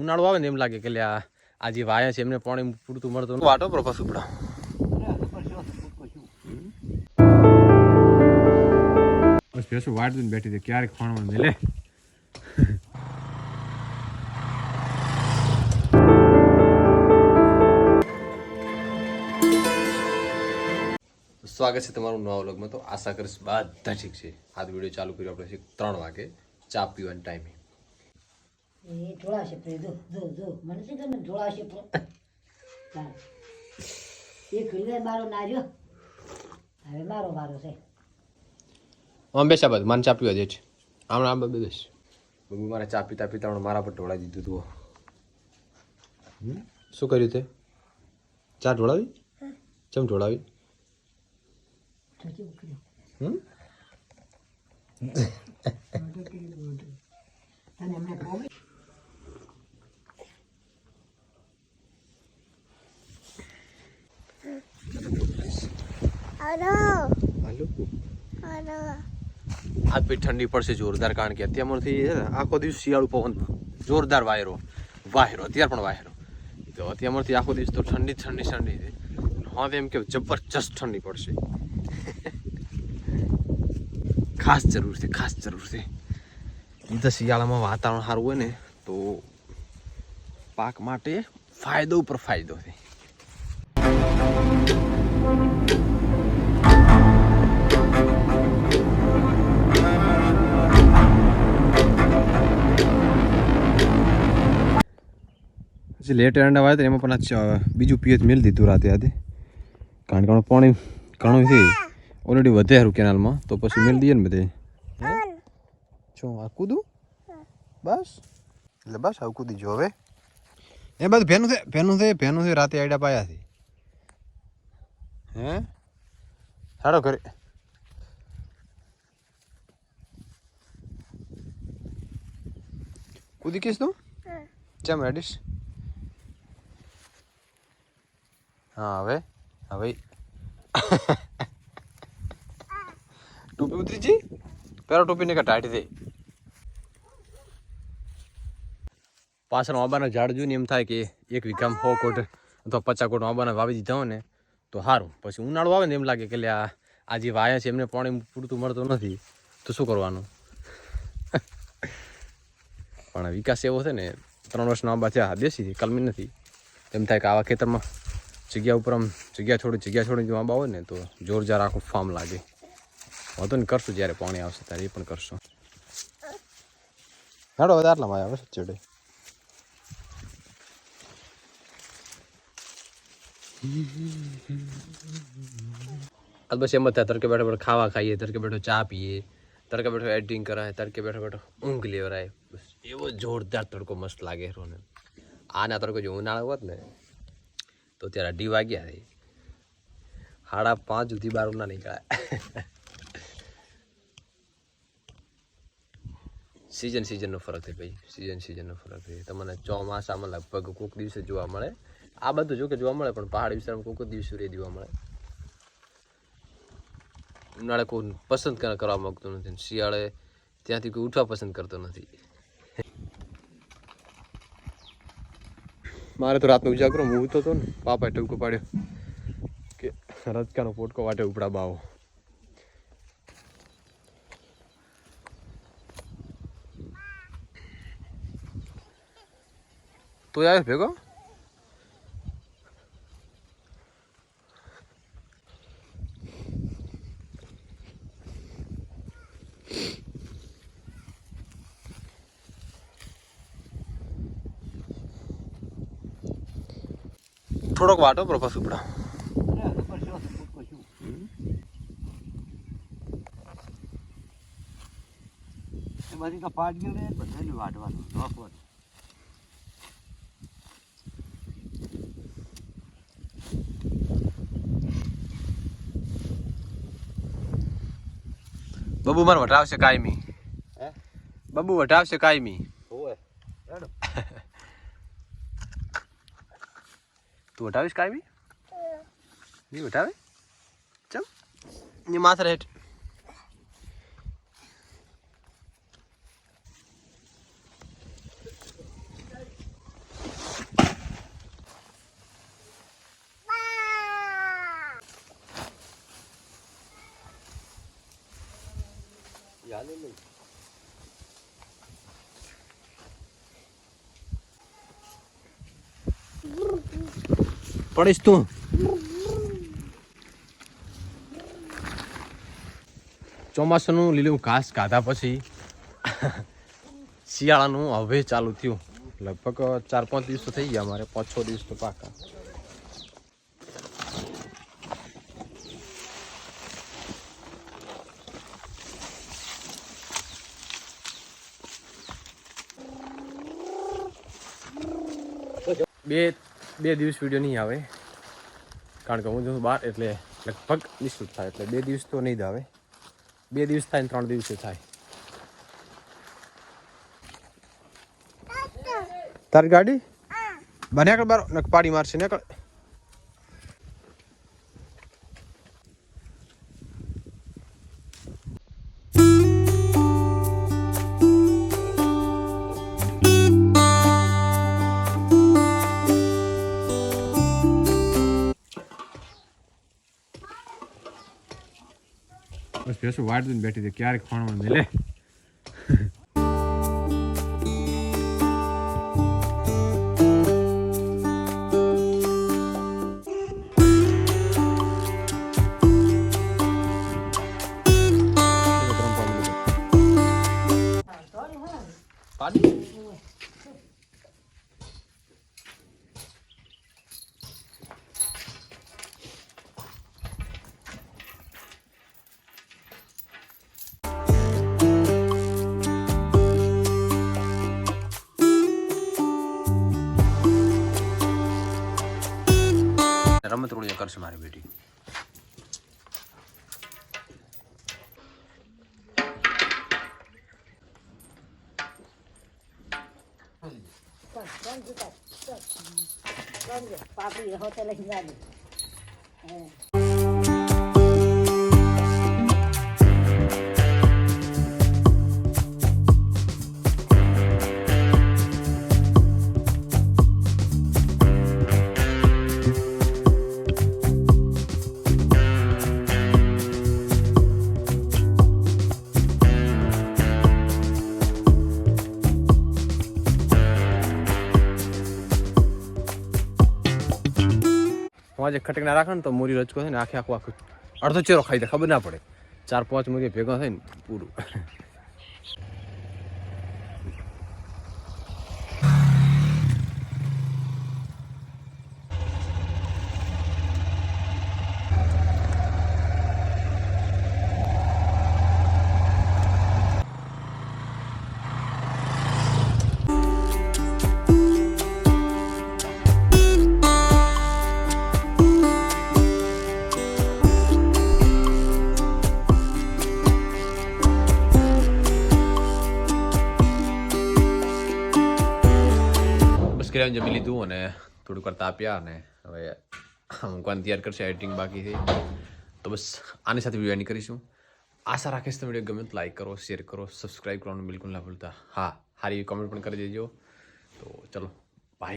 ઉનાળો આવે ને એમ લાગે કે લે આ આ જે વાયા છે એમને પાણી પૂરતું મળતું. વાટો પર પશુ પડા બસ ભેંસો વાટ બેઠી હતી ક્યારેક ખાણવાનું મેલે સ્વાગત છે તમારું નવા વ્લોગમાં. તો આશા કરીશ બધા ઠીક છે. આ વીડિયો ચાલુ કર્યો આપણે છે ત્રણ વાગે. ચા પીવાની ટાઈમે એ ઢોળાશે પછી જો જો જો. મને શું ખબર ઢોળાશે પણ? એ ખીલે મારો નાર્યો હવે મારો વારો છે. મને હમણાં બેસ. બબુ મારે ચા પીતા પીતા મારા પર ઢોળાવી દીધું તું. શું કર્યું તે? ચા ઢોળાવી? ચમ ઢોળાવી? હમ? એમને આજ પછી ઠંડી પડશે જોરદાર કારણ કે અત્યારથી આખો દિવસ શિયાળુ પવન જોરદાર વાયરો વાયરો અત્યારે પણ વાયરો. તો અત્યારથી આખો દિવસ તો ઠંડી ઠંડી ઠંડી છે. હવે એમ કે જબરજસ્ત ઠંડી પડશે. ખાસ જરૂર છે ખાસ જરૂર છે. તો શિયાળામાં વાતાવરણ સારું હોય ને તો પાક માટે ફાયદો ઉપર ફાયદો છે. પછી લેટ એરંડા વાવ્યા એમાં પણ બીજું પીએચ મેળ દીધું રાતે આથી કારણ કે પાણી ઘણું છે. ઓલરેડી વધે હારું કેનાલમાં તો પછી મેળ દઈએ ને બધે. શું આ કૂદું? બસ. એટલે બસ આવું કૂદી જો હવે. એ બધું ભેનું છે ભેનું છે ભેનું છે રાતે આઈડા પાયા છે. હે? સારો ઘરે. કૂદી કીશ તું? ચમ રેડીશ? હા, હવે? હવે ટોપી ઉતરી જી પેલા ટોપી ને ટાઢી દે પાછળ આંબાના ઝાડ જોઈને એમ થાય કે એક વીઘામાં સો કોટ અથવા પચાસ કોટ આંબાના વાવી દીધા હોય ને, તો સારું. પછી ઉનાળો આવે ને એમ લાગે કે લે, આ આ જે વાયા છે એમને પાણી પૂરતું મળતું નથી, તો શું કરવાનું? પણ વિકાસ એવો છે ને, ત્રણ વર્ષના આંબા થયા દેશી કલમી નથી. એમ થાય કે આવા ખેતરમાં જગ્યા ઉપર આમ જગ્યા છોડી જગ્યા છોડી જો આંબા ને તો જોરજાર આખું ફાર્મ લાગે. વાંધો ને કરશું જ્યારે પાણી આવશે ત્યારે એ પણ કરશું. હાડો, હવે આટલામાં આવે ચડે. આ બસ એમ જ થાય, તડકે બેઠો બેઠો ખાવા ખાઈએ, તડકે બેઠો ચા પીએ, તડકે બેઠો એડિટિંગ કરાય, તડકે બેઠો બેઠો ઊંઘ લેવરાય. બસ એવો જોરદાર તડકો મસ્ત લાગે આના તડકો જો ઉનાળો હોત ને તો ત્યારે અઢી વાગ્યા થઈ સાડા પાંચ સુધી બાર ના નીકળાય. સિઝન સિઝનનો ફરક છે ભાઈ. સિઝન સિઝનનો ફરક થાય તમને ચોમાસામાં લગભગ કોઈક દિવસે જોવા મળે. આ બધું જો કે જોવા મળે, પણ પહાડ વિસ્તારમાં કોઈક દિવસ રે જોવા મળે. ઉનાળે કોઈ પસંદ કરવા માંગતું નથી. શિયાળે ત્યાંથી કોઈ ઉઠવા પસંદ કરતો નથી. મારે તો રાતનો ઉજાગરો હું ઉતો હતો ને, પાપાએ ટૂંકો પાડ્યો કે રજકાનો પોટકો વાટે ઉપડા બાવો. તો આવ્યો ભેગો? થોડોક વાટો પર સુપડા એમાંથી તો પાડ્યું ને બધાને વાટવાનું નોખ વાટ. બબુ મારે વટાવશે કાયમી? બબુ વટાવશે કાયમી હોવે. તું વટાવીશ કાયમી? નહીં વટાવે ચમ. ની માથે રેટ. પડીશ ચોમાસાનું લીલું ઘાસ કાઢા પછી શિયાળાનું હવે ચાલુ થયું. લગભગ ચાર પાંચ દિવસ થઈ ગયા અમારે પાંચ છ દિવસ તો પાકા. બે બે દિવસ વીડિયો નહીં આવે. કારણ કે હું જો બહાર એટલે લગભગ નિશ્ચિત થાય. એટલે બે દિવસ તો નહીં જ આવે. બે દિવસ થાય ને ત્રણ દિવસે થાય. તારી ગાડી? બને આગળ બારો. પાડી મારશે ને આગળ બસ ભેંસો વાટ દઈને બેઠી હતી ક્યારે ખાણવાનું મિલે રમત Dan juga, seorang 嗯 આજે ખટક ના રાખે ને તો મૂરી રચકો છે ને આખે આખું આખું અડધો ચેરો ખાઈ દે, ખબર ના પડે. ચાર પાંચ મૂરી ભેગા થાય ને પૂરું. બસ જમી લીધું અને થોડુંક વાર તાપ્યા અને હવે મૂકવાનું તૈયાર કરશે એડિટિંગ બાકી છે. તો બસ આની સાથે વીડિયો એન્ડ કરીશું. આશા રાખીશ તમે વીડિયો ગમે તો લાઈક કરો શેર કરો સબસ્ક્રાઈબ કરવાનું બિલકુલ ના ભૂલતા. હા સારી કમેન્ટ પણ કરી દેજો. તો ચલો બાય